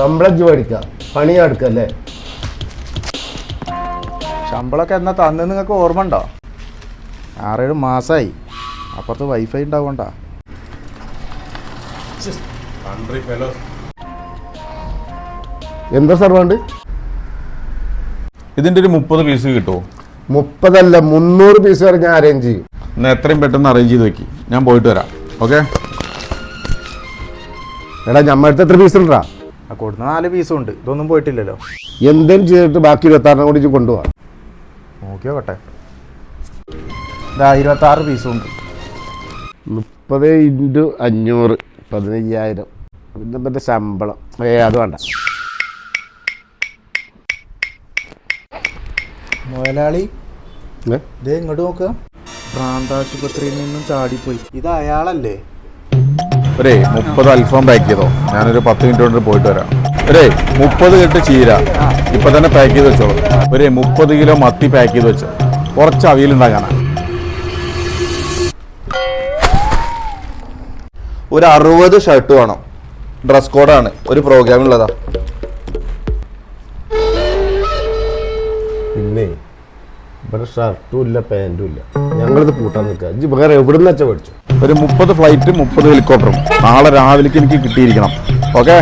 ശമ്പളം ഇജ്ജ് മേടിക്കാം പണി എടുക്കല്ലേ ശമ്പളമൊക്കെ എന്നാ തന്നെ നിങ്ങൾക്ക് ഓർമ്മ ഉണ്ടോ ആറേഴ് മാസമായി അപ്പുറത്ത് വൈഫൈ ഉണ്ടാവണ്ട. എന്താ സാർ വേണ്ട ഇതിന്റെ ഒരു മുപ്പത് പീസ് കിട്ടുമോ മുപ്പതല്ല മുന്നൂറ് പീസ് വരെ ഞാൻ അറേഞ്ച് ചെയ്യും. എന്നാ എത്രയും പെട്ടെന്ന് അറേഞ്ച് ചെയ്ത് വെക്കി. ഞാൻ പോയിട്ട് വരാം. ഓക്കെ എടാ ഞമ്മടുത്ത് എത്ര പീസ് ഉണ്ടാ കൊടുത്ത നാല് പീസും ഉണ്ട്. ഇതൊന്നും പോയിട്ടില്ലല്ലോ. എന്തെങ്കിലും ചെയ്തിട്ട് ബാക്കി ഇരുപത്താറിനെ കൂടി കൊണ്ടുപോകാം കൊണ്ടുപോവാ. നോക്കി നോക്കട്ടെ ഇതാ ഇരുപത്തി ആറ് പീസും ഉണ്ട്. മുപ്പത് ഇന്റു അഞ്ഞൂറ് പതിനയ്യായിരം. പിന്നെ മറ്റേ ശമ്പളം. ഏ അത് വേണ്ട. മുതലാളി? ഇതേ ഇങ്ങോട്ട് നോക്കുക ഭ്രാന്താശുപത്രിയിൽ നിന്നും ചാടിപ്പോയി. ഇത് അയാളല്ലേ? ഒരേ മുപ്പത് അൽഫാം പാക്ക് ചെയ്തോ. ഞാനൊരു പത്ത് മിനിറ്റ് കൊണ്ട് പോയിട്ട് വരാം. ഒരേ മുപ്പത് കെട്ട് ചീര. ഇപ്പൊ തന്നെ പാക്ക് ചെയ്ത് വെച്ചോ ഒരേ മുപ്പത് കിലോ മത്തി പാക്ക് ചെയ്ത് വെച്ചോ. കുറച്ച് അവിയൽ അവിയലുണ്ടാക്കാനാ ഒരു അറുപത് ഷർട്ട് വേണം. ഡ്രസ് കോഡാണ് ഒരു പ്രോഗ്രാമുള്ളതാ പിന്നെ ഇവിടെ ഷർട്ടും ഇല്ല പാന്റും ഇല്ല ഞങ്ങളിത് കൂട്ടാൻ നിൽക്കുക. ഇജ്ജ് വേറെ എവിടെ നിന്ന് വെച്ചാൽ മേടിച്ചു? ഒരു മുപ്പത് ഫ്ലൈറ്റ് മുപ്പത് ഹെലികോപ്റ്ററും നാളെ രാവിലേക്ക് എനിക്ക് കിട്ടിയിരിക്കണം. ഓക്കെ